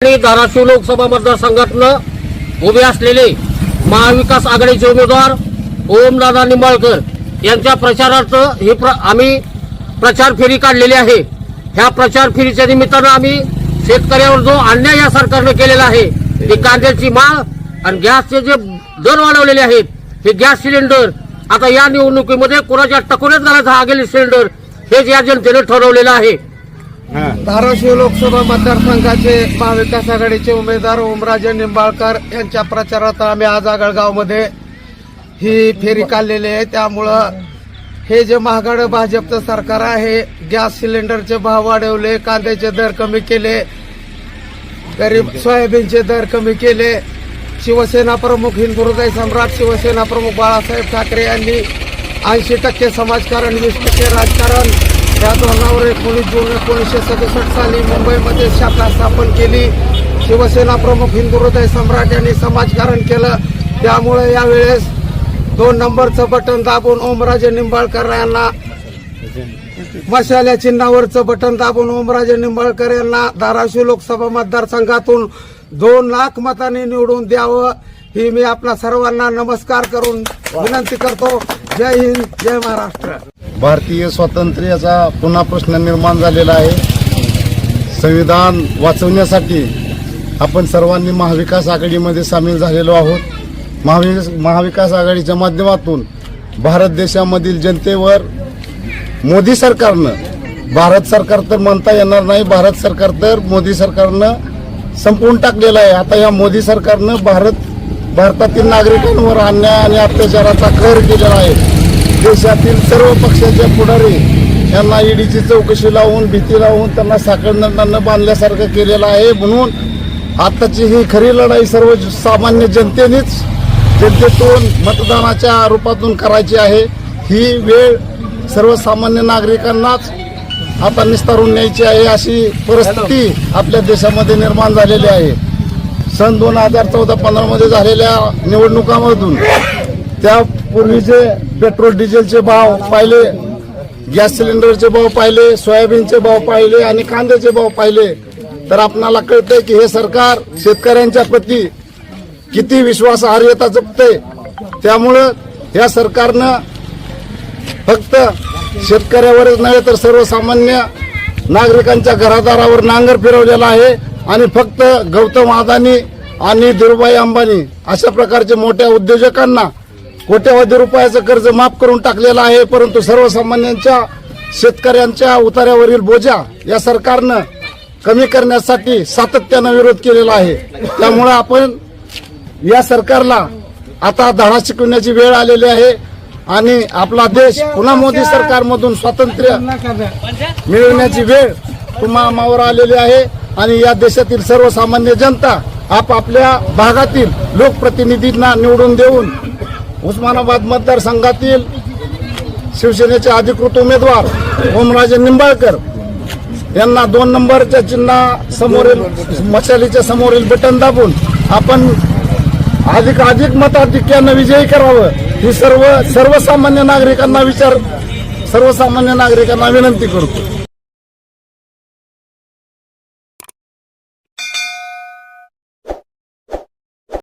आणि धाराशिव लोकसभा मतदारसंघातनं उभे असलेले महाविकास आघाडीचे उमेदवार ओमदादा निंबाळकर यांच्या प्रचारार्थ ही प्र आम्ही प्रचार फेरी काढलेली आहे. ह्या प्रचार फेरीच्या निमित्तानं आम्ही शेतकऱ्यावर जो अन्याय या सरकारनं केलेला आहे ती कांद्याची माळ आणि गॅसचे जे दर वाढवलेले आहेत हे गॅस सिलेंडर आता या निवडणुकीमध्ये कोणाच्या टकोऱ्यात घालायचा हा गेले सिलेंडर हेच या जनतेने ठरवलेलं आहे. धाराशिव लोकसभा मतदारसंघाचे महाविकास आघाडीचे उमेदवार ओमराजे निंबाळकर यांच्या प्रचारात आम्ही आज आगळगावमध्ये ही फेरी काढलेली आहे. त्यामुळं हे जे महागाड भाजपचं सरकार आहे गॅस सिलेंडरचे भाव वाढवले कांद्याचे दर कमी केले गरीब सोयाबीनचे दर कमी केले शिवसेना प्रमुख हिंदुहृदय सम्राट शिवसेना प्रमुख बाळासाहेब ठाकरे यांनी ऐंशी टक्के समाजकारण वीस टक्के राजकारण या धोरणावर एकोणीस जून एकोणीसशे सदुसष्ट साली मुंबईमध्ये शाखा स्थापन केली. शिवसेना प्रमुख हिंदुहृदय सम्राट यांनी समाजकारण केलं. त्यामुळे यावेळेस दोन नंबरचं बटन दाबून ओमराजे निंबाळकर यांना मशाल्या चिन्हावरचं बटन दाबून ओमराजे निंबाळकर यांना धाराशिव लोकसभा मतदारसंघातून दोन लाख मतांनी निवडून द्यावं. ही मी आपल्या सर्वांना नमस्कार करून विनंती करतो. जय हिंद जय महाराष्ट्र. भारतीय स्वातंत्र्याचा पुन्हा प्रश्न निर्माण झालेला आहे. संविधान वाचवण्यासाठी आपण सर्वांनी महाविकास आघाडीमध्ये सामील झालेलो आहोत. महाविकास महाविकास आघाडीच्या माध्यमातून भारत देशामधील जनतेवर मोदी सरकारनं भारत सरकार तर म्हणता येणार नाही भारत सरकार तर मोदी सरकारनं संपवून टाकलेलं आहे. आता या मोदी सरकारनं भारत भारतातील नागरिकांवर अन्याय आणि अत्याचाराचा कर केलेला आहे. देशातील सर्व पक्षाचे पुढारी यांना ईडीची चौकशी लावून भीती लावून त्यांना साखळदंडानं बांधल्यासारखं केलेलं आहे म्हणून आताची ही खरी लढाई सर्व सामान्य जनतेनेच जनतेतून मतदानाच्या रूपातून करायची आहे. ही वेळ सर्वसामान्य नागरिकांनाच आता निस्तारून न्यायची आहे अशी परिस्थिती आपल्या देशामध्ये निर्माण झालेली आहे. सन दोन हजार चौदा पंधरामध्ये झालेल्या निवडणुकामधून त्यापूर्वीचे पेट्रोल डिझेलचे भाव पाहिले गॅस सिलेंडरचे भाव पाहिले सोयाबीनचे भाव पाहिले आणि कांद्याचे भाव पाहिले. तर आपणाला कळतंय की हे सरकार शेतकऱ्यांच्या प्रती किती विश्वासार्हता जपते त्यामुळं या सरकारनं फक्त शेतकऱ्यावरच नव्हे तर सर्वसामान्य नागरिकांच्या घरादारावर नांगर फिरवलेला आहे आणि फक्त गौतम अदानी आणि धीरुभाई अंबानी अशा प्रकारचे मोठ्या उद्योजकांना कोट्यवधी रुपयाचं कर्ज माफ करून टाकलेलं आहे परंतु सर्वसामान्यांच्या शेतकऱ्यांच्या उतार्यावरील बोजा या सरकारनं कमी करण्यासाठी सातत्यानं विरोध केलेला आहे. त्यामुळे आपण या सरकारला आता धडा शिकवण्याची वेळ आलेली आहे आणि आपला देश पुन्हा मोदी सरकारमधून स्वातंत्र्य मिळवण्याची वेळ तुम्हामावर आलेली आहे आणि या देशातील सर्वसामान्य जनता आपापल्या भागातील लोकप्रतिनिधींना निवडून देऊन उस्मानाबाद मतदारसंघातील शिवसेनेचे अधिकृत उमेदवार ओमराजे निंबाळकर यांना दोन नंबरच्या चिन्हा समोरील मशालीच्या समोरील बटन दाबून आपण अधिक अधिक मताधिक्यानं विजयी करावं. ही सर्व सर्वसामान्य नागरिकांना विचार सर्वसामान्य नागरिकांना विनंती करतो.